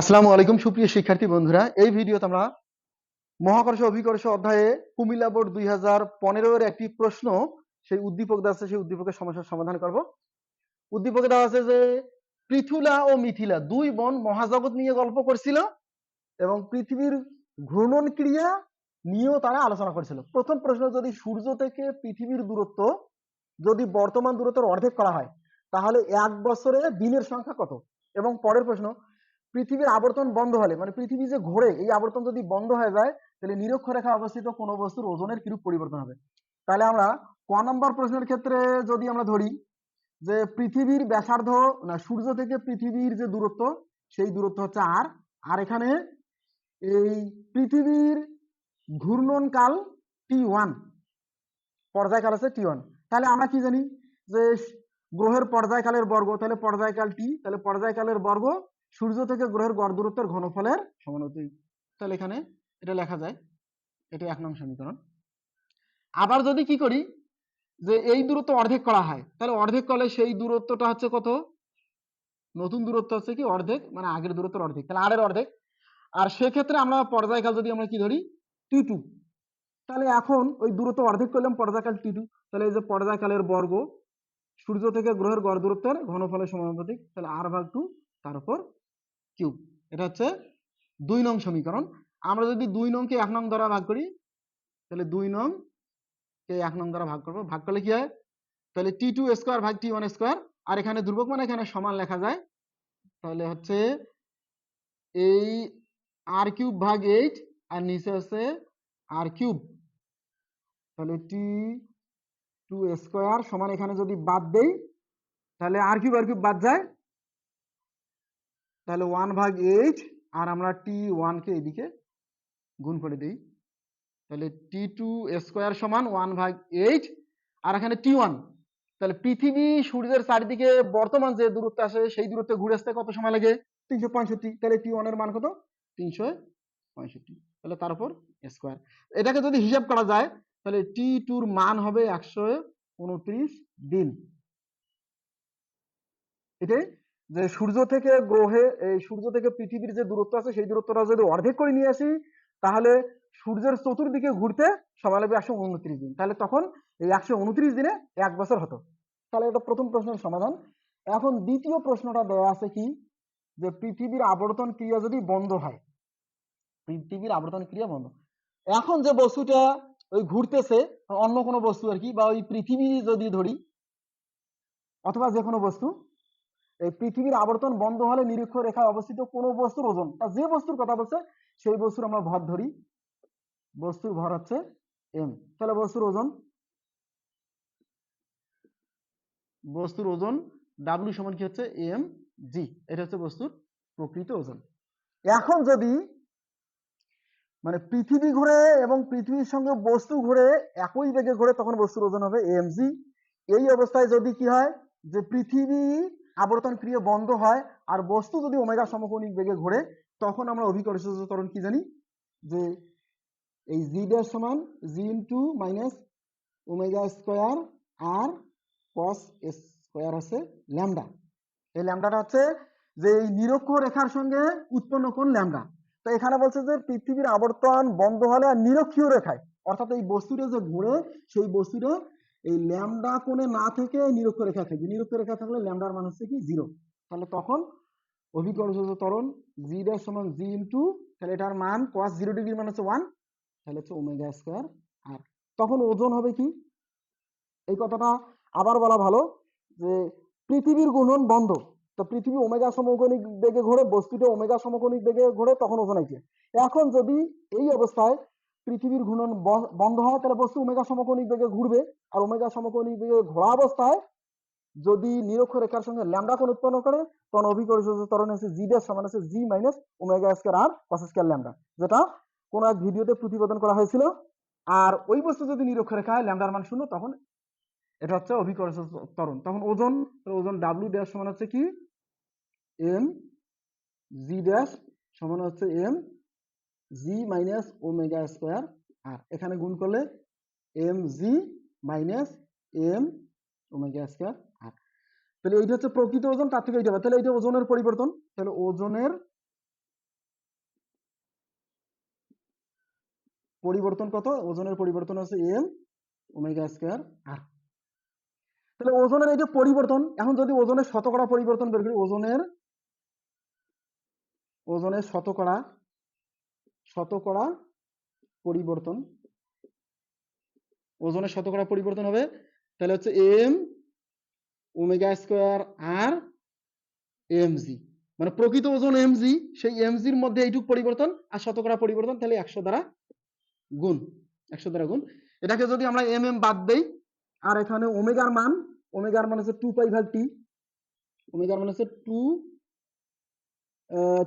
আসসালামু আলাইকুম, সুপ্রিয় শিক্ষার্থী বন্ধুরা। এই ভিডিওতে আমরা মহাকর্ষ অভিকর্ষ অধ্যায়ে কুমিল্লা বোর্ড দুই হাজার পনেরো এর একটি প্রশ্ন, সেই উদ্দীপক আছে, সেই উদ্দীপকের সমস্যার সমাধান করব। উদ্দীপকে দেওয়া আছে যে, পৃথুলা ও মিথিলা দুই বোন মহাজগৎ নিয়ে গল্প করছিল এবং পৃথিবীর ঘূর্ণন ক্রিয়া নিয়েও তারা আলোচনা করেছিল। প্রথম প্রশ্ন, যদি সূর্য থেকে পৃথিবীর দূরত্ব যদি বর্তমান দূরত্বের অর্ধেক করা হয়, তাহলে এক বছরে দিনের সংখ্যা কত? এবং পরের প্রশ্ন পৃথিবীর আবর্তন বন্ধ হলে মানে পৃথিবী যে ঘোরে, এই আবর্তন যদি বন্ধ হয়ে যায়, তাহলে নিরক্ষরেখা অবস্থিত কোনো বস্তুর ওজনের কিরূপ পরিবর্তন হবে? তাহলে আমরা ক নম্বর প্রশ্নের ক্ষেত্রে যদি আমরা ধরি যে পৃথিবীর ব্যাসার্ধ, না, সূর্য থেকে পৃথিবীর যে দূরত্ব, সেই দূরত্ব হচ্ছে আর আর এখানে এই পৃথিবীর ঘূর্ণন কাল টি ওয়ান পর্যায়কাল আছে টি ওয়ান তাহলে আমরা কি জানি? যে গ্রহের পর্যায়কালের বর্গ, তাহলে পর্যায়কাল টি তাহলে পর্যায়কালের বর্গ সূর্য থেকে গ্রহের গড় দূরত্বের ঘনফলের সমানুপাতিক। তাহলে এখানে এটা লেখা যায়। এটা এক নং সমীকরণ। আবার যদি কি করি? যে এই দূরত্ব অর্ধেক করা হয়, তাহলে অর্ধেক করলে সেই দূরত্বটা হচ্ছে কত? নতুন দূরত্ব হচ্ছে কি? অর্ধেক মানে আগের দূরত্বের অর্ধেক, তাহলে আরের অর্ধেক। আর সেক্ষেত্রে আমরা পর্যায়কাল যদি আমরা কি ধরি? টি টু তাহলে এখন ওই দূরত্ব অর্ধেক করলাম, পর্যায়কাল টি টু তাহলে এই যে পর্যায়কালের বর্গ, সূর্য থেকে গ্রহের গড় দূরত্বের ঘনফলের সমানুপাতিক, তাহলে আর ভাগ টু তার উপর কিউব এটা হচ্ছে দুই নং সমীকরণ। আমরা যদি দুই নংকে এক নং দ্বারা ভাগ করি, তাহলে দুই নং কে এক নং দ্বারা ভাগ করব। ভাগ করলে কি হয়? তাহলে টি টু স্কোয়ার ভাগ টি ওয়ান স্কোয়ার আর এখানে ধ্রুবক মানে এখানে সমান লেখা যায়। তাহলে হচ্ছে এই আর কিউব ভাগ এইট আর নিচে হচ্ছে আর কিউব তাহলে টি টু স্কোয়ার সমান এখানে যদি বাদ দেই, তাহলে আর কিউব আর কিউব বাদ যায়। তাহলে ওয়ান ভাগ এইট আর আমরা টি ওয়ানকে এদিকে গুণ করে দিই। তাহলে টি টু স্কোয়ার সমান ওয়ান ভাগ এইট আর এখানে টি ওয়ান তাহলে পৃথিবী সূর্যের চারিদিকে বর্তমান যে দূরত্ব আসে সেই দূরত্বে ঘুরে আসতে কত সময় লাগে? তিনশো পঁয়ষট্টি। তাহলে টি ওয়ানের মান কত? তিনশো পঁয়ষট্টি। তাহলে তার উপর স্কোয়ার এটাকে যদি হিসাব করা যায়, তাহলে টি টুর মান হবে একশো উনত্রিশ দিন। এটাই যে সূর্য থেকে গ্রহে, এই সূর্য থেকে পৃথিবীর যে দূরত্ব আছে, সেই দূরত্বটা যদি অর্ধেক করে নিয়ে আসি, তাহলে সূর্যের চতুর্দিকে ঘুরতে সময় লাগবে একশো উনত্রিশ দিন। তাহলে তখন এই একশো উনত্রিশ দিনে এক বছর হতো। তাহলে এটা প্রথম প্রশ্নের সমাধান। এখন দ্বিতীয় প্রশ্নটা দেওয়া আছে কি? যে পৃথিবীর আবর্তন ক্রিয়া যদি বন্ধ হয়, পৃথিবীর আবর্তন ক্রিয়া বন্ধ, এখন যে বস্তুটা ওই ঘুরতেছে, অন্য কোনো বস্তু আর কি, বা ওই পৃথিবী যদি ধরি, অথবা যে কোনো বস্তু এই পৃথিবীর আবর্তন বন্ধ হলে নিরীক্ষ রেখায় অবস্থিত কোনো বস্তুর ওজন তা যে বস্তুর কথা বলছে, সেই বস্তুর আমরা ভর ধরি। বস্তুর ভর হচ্ছে এম তাহলে বস্তুর ওজন? বস্তুর ওজন ডাব্লিউ সমান কি হচ্ছে? এম জি এটা হচ্ছে বস্তুর প্রকৃত ওজন। এখন যদি মানে পৃথিবী ঘুরে এবং পৃথিবীর সঙ্গে বস্তু ঘুরে একই বেগে ঘুরে, তখন বস্তুর ওজন হবে এম জি এই অবস্থায় যদি কি হয়? যে পৃথিবী আবর্তন ক্রিয়া বন্ধ হয়, আর বস্তু যদি ওমেগা সমকোণিক বেগে ঘোরে, তখন আমরা অভিকর্ষ ত্বরণ কি জানি? যে এই জি ড্যাশ সমান g into minus omega square আর কস স্কোয়ার আছে ল্যামডা এই ল্যামডাটা হচ্ছে যে এই নিরক্ষ রেখার সঙ্গে উৎপন্ন কোণ ল্যামডা তো এখানে বলছে যে পৃথিবীর আবর্তন বন্ধ হলে আর নিরক্ষীয় রেখায়, অর্থাৎ এই বস্তুটা যে ঘুরে, সেই বস্তুটা এই ল্যামডা কোণে না থেকে নিরক্ষ রেখা থাকবে। নিরক্ষ রেখা থাকলে ল্যামডার মান হচ্ছে কি? জিরো তাহলে তখন অভিকর্ষ ত্বরণ জি ড্যাশ সমান জি ইন্টু তাহলে এটার মান কস জিরো ডিগ্রির মান হচ্ছে ওয়ান তাহলে হচ্ছে ওমেগা স্কোয়ার আর তখন ওজন হবে কি? এই কথাটা আবার বলা ভালো যে পৃথিবীর গুণন বন্ধ। তো পৃথিবী ওমেগা সমকোণিক বেগে ঘোরে, বস্তুটা ওমেগা সমকোণিক বেগে ঘোরে, তখন ওজন আছে এখন যদি এই অবস্থায় পৃথিবীর ঘূর্ণন বন্ধ হয় তাহলে বস্তু ওমেগা সমকোণিক বেগে ঘুরবে। আর ওমেগা সমকোণিক বেগে ঘোরা অবস্থায় যদি নিরক্ষ রেখার সঙ্গে ল্যামডা কোণ উৎপন্ন করে, তখন অভিকর্ষ ত্বরণ হচ্ছে জি ড্যাশ সমান আছে জি মাইনাস ওমেগা স্কয়ার আর কস স্কয়ার ল্যামডা যেটা কোন এক ভিডিওতে প্রতিবেদন করা হয়েছিল। আর ওই বস্তু যদি নিরক্ষ রেখা হয়, ল্যামডার মান শূন্য, তখন এটা হচ্ছে অভিকর্ষ ত্বরণ। তখন ওজন ওজন ডাব্লিউ ড্যাশ সমান হচ্ছে কি? এম জি ড্যাশ সমান হচ্ছে m g minus omega square আর এখানে গুণ করলে m g minus m omega square আর তাহলে এইটা হচ্ছে প্রকৃত ওজন, তার থেকে এইটা হবে। তাহলে এইটা ওজনের পরিবর্তন। তাহলে ওজনের পরিবর্তন কত? ওজনের পরিবর্তন হচ্ছে এম ওমেগা স্কোয়ার আর তাহলে ওজনের এই যে পরিবর্তন। এখন যদি ওজনের শতকরা পরিবর্তন বের করি, ওজনের ওজনের শতকরা শতকরা পরিবর্তন। ওজনের শতকরা পরিবর্তন হবে। তাহলে হচ্ছে এম ওমেগা স্কোয়ার আর এমজি মানে প্রকৃত ওজন এমজি সেই এমজির মধ্যে এইটুক পরিবর্তন আর শতকরা পরিবর্তন তাহলে একশো দ্বারা গুণ, একশো দ্বারা গুণ। এটাকে যদি আমরা এম এম বাদ দেই, আর এখানে ওমেগার মান ওমেগার মান হচ্ছে টু পাই ভাগ টি ওমেগার মান হচ্ছে টু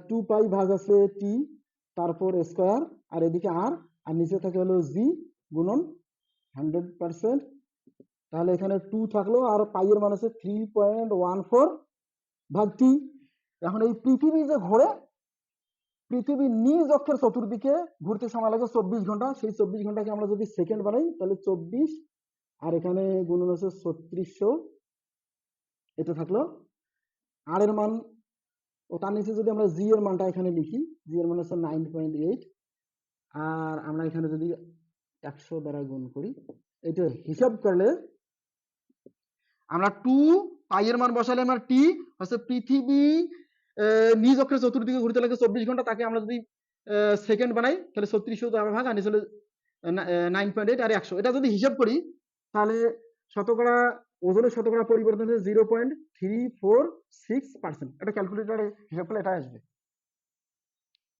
টু পাই ভাগ আছে টি তারপর স্কোয়ার আর এদিকে আর আর নিচে থাকে হলো জি গুণন হান্ড্রেড পার্সেন্ট তাহলে এখানে টু থাকল, আর পাইয়ের মান হচ্ছে থ্রি পয়েন্ট ওয়ান ফোর ভাগ টি এখন এই পৃথিবী যে ঘোরে পৃথিবীর নিজ অক্ষের চতুর্দিকে ঘুরতে সময় লাগে চব্বিশ ঘণ্টা। সেই চব্বিশ ঘন্টাকে আমরা যদি সেকেন্ড বানাই, তাহলে চব্বিশ, আর এখানে গুণন হচ্ছে ছত্রিশশো। এটা থাকল। আর এর মান ও তার নিচে যদি আমরা জি এর মানটা এখানে লিখি জি এর মান হচ্ছে নাইন পয়েন্ট এইট আর আমরা এখানে যদি একশো দ্বারা গুণ করি এটা হিসাব করলে আমরা টু পাই এর মান বসালে আমরা টি হচ্ছে পৃথিবী নিজ অক্ষের চতুর্দিকে ঘুরতে লাগে চব্বিশ ঘণ্টা, তাকে আমরা যদি সেকেন্ড বানাই, তাহলে ছত্রিশশো দ্বারা ভাগ, আর নিচে নাইন পয়েন্ট এইট আর একশো। এটা যদি হিসাব করি, তাহলে শতকরা ওজনের শতকরা পরিবর্তন হচ্ছে zero point three four six percent এটা ক্যালকুলেটারে হিসাব করলে এটা আসবে।